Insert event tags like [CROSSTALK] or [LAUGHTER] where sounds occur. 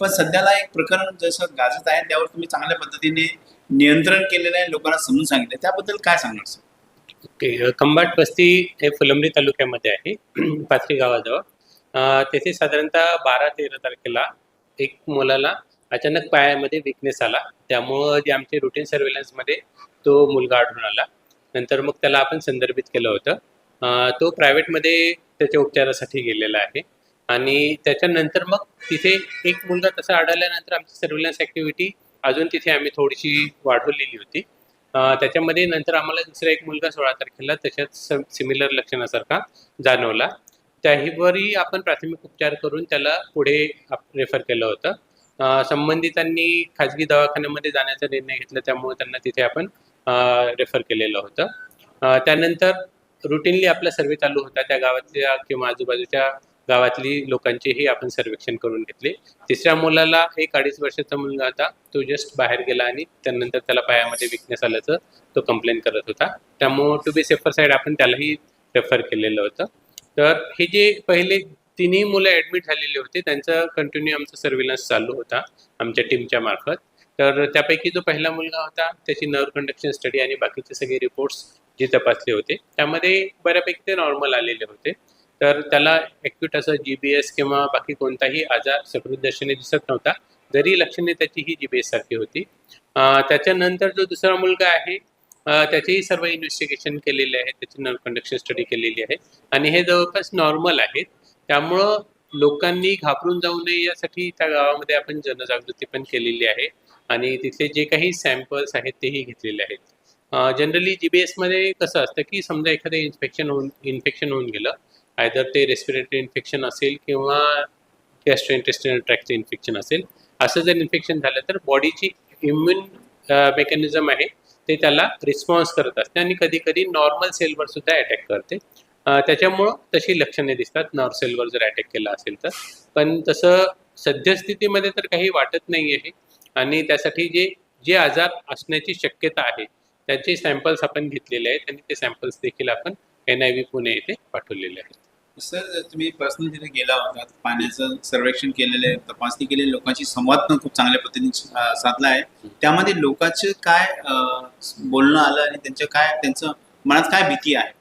पण सध्याला एक प्रकरण जसं गाजत आहे त्यावर तुम्ही चांगल्या पद्धतीने नियंत्रण केलेलं आहे लोकांना समजून सांगितलं त्याबद्दल काय सांगणार सर? ओके कंबाट वस्ती हे फुलंबरी तालुक्यामध्ये आहे [CLEARS THROAT] पाथरी गावाजवळ. तेथे साधारणतः बारा तेरा तारखेला एक मुलाला अचानक पायामध्ये विकनेस आला. त्यामुळं जे आमचे रुटीन सर्वेलन्समध्ये तो मुलगा आढळून आला. नंतर मग त्याला आपण संदर्भित केलं होतं. तो प्रायव्हेटमध्ये त्याच्या उपचारासाठी गेलेला आहे. आणि त्याच्यानंतर मग तिथे एक मुलगा तसा आढळल्यानंतर आमची सर्व्हिलन्स ॲक्टिव्हिटी अजून तिथे आम्ही थोडीशी वाढवलेली होती. त्याच्यामध्ये नंतर आम्हाला दुसरा एक मुलगा सोळा तारखेला त्याच्यात सिमिलर लक्षणासारखा जाणवला. त्याहीवरही आपण प्राथमिक उपचार करून त्याला पुढे रेफर केलं होतं. संबंधितांनी खाजगी दवाखान्यामध्ये जाण्याचा निर्णय घेतला त्यामुळे त्यांना तिथे आपण रेफर केलेलं होतं. त्यानंतर रुटीनली आपला सर्वे चालू होता त्या गावातल्या किंवा आजूबाजूच्या गावातली लोकांचेही आपण सर्वेक्षण करून घेतले. तिसऱ्या मुलाला एक अडीच वर्षाचा मुलगा होता. तो जस्ट बाहेर गेला आणि त्यानंतर त्याला पायामध्ये विकनेस आल्याचं तो कंप्लेन करत होता. त्यामुळं टू बी सेफर साईड आपण त्यालाही रेफर केलेलं होतं. तर हे जे पहिले तिन्ही मुलं ॲडमिट झालेले होते त्यांचं कंटिन्यू आमचा सर्व्हिलन्स चालू होता आमच्या टीमच्या मार्फत. तर त्यापैकी जो पहिला मुलगा होता त्याची नर्व कंडक्शन स्टडी आणि बाकीचे सगळे रिपोर्ट्स जे तपासले होते त्यामध्ये बऱ्यापैकी ते नॉर्मल आलेले होते. तर त्याला ॲक्यूट असं जी बी एस किंवा बाकी कोणताही आजार सकृतदर्शनी दिसत नव्हता. जरी लक्षणे त्याची ही जी बी एस सारखी होती. त्याच्यानंतर जो दुसरा मुलगा आहे त्याचेही सर्व इन्व्हेस्टिगेशन केलेले आहे त्याची नर्व कंडक्शन स्टडी केलेली आहे. आणि हे जवळपास नॉर्मल आहेत. त्यामुळं लोकांनी घाबरून जाऊ नये यासाठी त्या गावामध्ये आपण जनजागृती पण केलेली आहे. आणि तिथले जे काही सॅम्पल्स आहेत तेही घेतलेले आहेत. जनरली जी बी एसमध्ये कसं असतं की समजा एखादं इन्फेक्शन होऊन इन्फेक्शन होऊन गेलं आयदर ते रेस्पिरेटरी इन्फेक्शन असेल किंवा गॅस्ट्रोइंटेस्टिनल ट्रॅकचं इन्फेक्शन असेल. असं जर इन्फेक्शन झालं तर बॉडीची इम्युन मेकॅनिझम आहे ते त्याला रिस्पॉन्स करत असते आणि कधी कधी नॉर्मल सेलवर सुद्धा अटॅक करते. त्याच्यामुळं तशी लक्षणे दिसतात. नॉर सेलवर जर अटॅक केला असेल तर. पण तसं सद्यस्थितीमध्ये तर काही वाटत नाही आहे. आणि त्यासाठी जे जे आजार असण्याची शक्यता आहे त्याचे सॅम्पल्स आपण घेतलेले आहेत आणि ते सॅम्पल्स देखील आपण एन आय व्ही पुणे येथे पाठवलेले आहेत. सर तुम्ही पर्सनल तिथे गेला होता पाण्याचं सर्वेक्षण केलेलं आहे तपासणी केलेली लोकांशी संवाद पण खूप चांगल्या पद्धतीने साधला आहे. त्यामध्ये लोकांचं काय बोलणं आलं आणि त्यांच्या काय त्यांचं मनात काय भीती आहे?